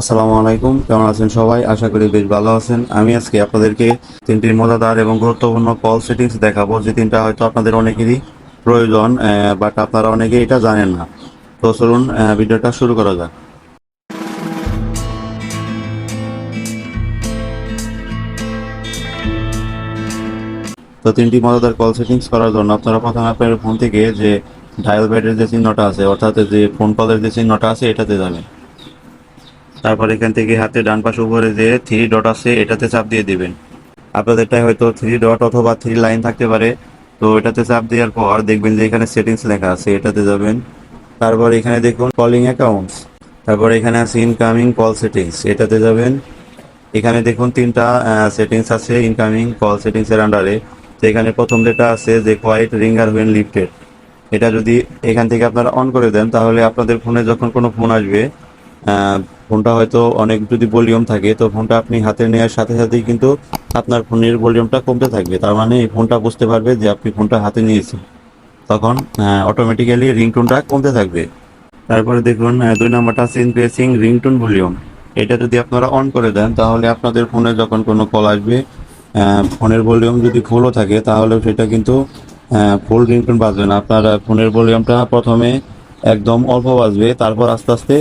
আসসালামু আলাইকুম, কেমন আছেন সবাই? আশা করি বেশ ভালো আছেন। আমি আজকে আপনাদেরকে তিনটি মজাদার এবং গুরুত্বপূর্ণ কল সেটিংস দেখাবো। যে তিনটা হয়তো আপনাদের অনেকেরই প্রয়োজন বাট আপনারা অনেকে এটা জানেন না। তো চলুন ভিডিওটা শুরু করা যাক। তো তিনটি মজাদার কল সেটিংস করার জন্য আপনারা প্রথমে আপনার ফোন থেকে যে ডায়াল ব্যাটের যে চিহ্নটা আছে, অর্থাৎ যে ফোন কলের যে চিহ্নটা আছে, এটাতে যাবেন। তারপর এখান থেকে হাতে ডান পাশে উপরে যে থ্রি ডট আছে, এটাতে চাপ দিয়ে দিবেন। আপনাদেরটাই হয়তো থ্রি ডট অথবা থ্রি লাইন থাকতে পারে। তো এটাতে চাপ দেওয়ার পর দেখবেন যে এখানে সেটিংস লেখা আছে, এটাতে যাবেন। তারপর এখানে দেখুন কলিং অ্যাকাউন্টস তারপর এখানে আছে ইনকামিং কল সেটিংস এটাতে যাবেন। এখানে দেখুন তিনটা সেটিংস আছে ইনকামিং কল সেটিংস এর আন্ডারে তো এখানে প্রথম যেটা আছে যে কোয়াইট রিঙ্গার ওয়েন লিফটেড এটা যদি এখান থেকে আপনারা অন করে দেন, তাহলে আপনাদের ফোনে যখন কোনো ফোন আসবে ফোনটা হয়তো অনেক যদি ভলিউম থাকে, তো ফোনটা আপনি হাতে নেওয়ার সাথে সাথেই কিন্তু আপনার ফোনের ভলিউমটা কমতে থাকবে। তার মানে এই ফোনটা বুঝতে পারবে যে আপনি ফোনটা হাতে নিয়েছেন। তখন অটোমেটিক্যালি রিংটোনটা কমতে থাকবে। তারপরে দেখুন দুই নাম্বারটা ইনক্রিজিং রিংটোন ভলিউম। এটা যদি আপনারা অন করে দেন, তাহলে আপনাদের ফোনে যখন কোনো কল আসবে ফোনের ভলিউম যদি ফুলও থাকে, তাহলে সেটা কিন্তু ফুল রিংটোন বাজবে না। আপনার ফোনের ভলিউমটা প্রথমে একদম অল্প বাজবে, তারপর আস্তে আস্তে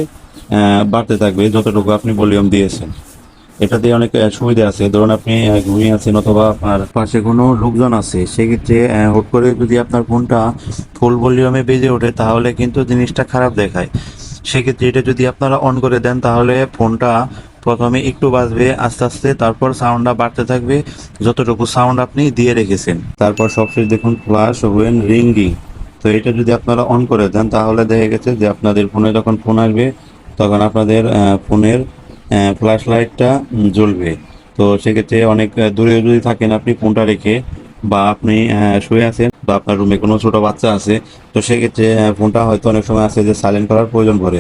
বাড়তে থাকবে, যতটুকু আপনি ভলিউম দিয়েছেন। এটা দিয়ে অনেক সুবিধা আছে। ধরুন আপনি ঘুমিয়ে আছেন অথবা আপনার পাশে কোনো লোকজন আছে, সেক্ষেত্রে হুট করে যদি আপনার ফোনটা ফুল ভলিউমে বেজে ওঠে, তাহলে কিন্তু জিনিসটা খারাপ দেখায়। সেক্ষেত্রে এটা যদি আপনারা অন করে দেন, তাহলে ফোনটা প্রথমে একটু বাজবে, আস্তে আস্তে তারপর সাউন্ডটা বাড়তে থাকবে, যতটুকু সাউন্ড আপনি দিয়ে রেখেছেন। তারপর সবশেষ দেখুন ফ্লাশ ওয়েন রিঙ্গিং তো এটা যদি আপনারা অন করে দেন, তাহলে দেখা গেছে যে আপনাদের ফোনে যখন ফোন আসবে তখন আপনাদের ফোনের ফ্ল্যাশ লাইটটা জ্বলবে। তো সেক্ষেত্রে অনেক দূরে যদি থাকেন আপনি ফোনটা রেখে বা আপনি শুয়ে আছেন বা আপনার রুমে কোনো ছোট বাচ্চা আছে, তো সেক্ষেত্রে ফোনটা হয়তো অনেক সময় আছে যে সাইলেন্ট করার প্রয়োজন পড়ে।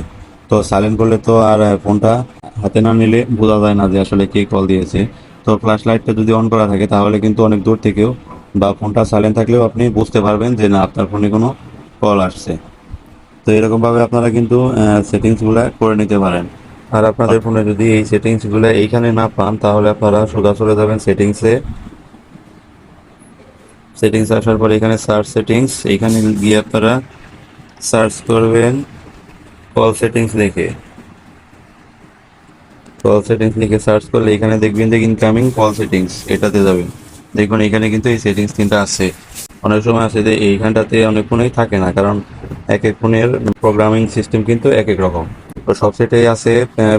তো সাইলেন্ট করলে তো আর ফোনটা হাতে না নিলে বোঝা যায় না যে আসলে কে কল দিয়েছে। তো ফ্ল্যাশ লাইটটা যদি অন করা থাকে, তাহলে কিন্তু অনেক দূর থেকেও বা ফোনটা সাইলেন্ট থাকলেও আপনি বুঝতে পারবেন যে না, আপনার ফোনে কোনো কল আসছে। তো এরকম ভাবে আপনারা কিন্তু সেটিংসগুলা করে নিতে পারেন। আর আপনাদের ফোনে যদি এই সেটিংসগুলা এইখানে না পান, তাহলে আপনারা সোজা চলে যাবেন সেটিংসে। সেটিংস আসার পরে এখানে সার্চ সেটিংস, এখানে গিয়ে আপনারা সার্চ করবেন কল সেটিংস লিখে কল সেটিংস লিখে সার্চ করলে এখানে দেখবেন যে ইনকামিং কল সেটিংস, এটাতে যাবেন। দেখুন, এখানে কিন্তু এই সেটিংস তিনটা আছে। অনেক সময় আছে যে এইখানটাতে অনেক ফোনেই থাকে না, কারণ এক এক ফোনের প্রোগ্রামিং সিস্টেম কিন্তু এক এক রকম। তো সব সেটাই আছে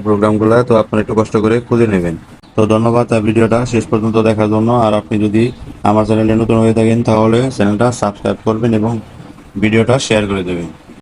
প্রোগ্রামগুলো তো আপনারা একটু কষ্ট করে খুঁজে নেবেন। তো ধন্যবাদ ভিডিওটা শেষ পর্যন্ত দেখার জন্য। আর আপনি যদি আমার চ্যানেলে নতুন হয়ে থাকেন, তাহলে চ্যানেলটা সাবস্ক্রাইব করবেন এবং ভিডিওটা শেয়ার করে দেবেন।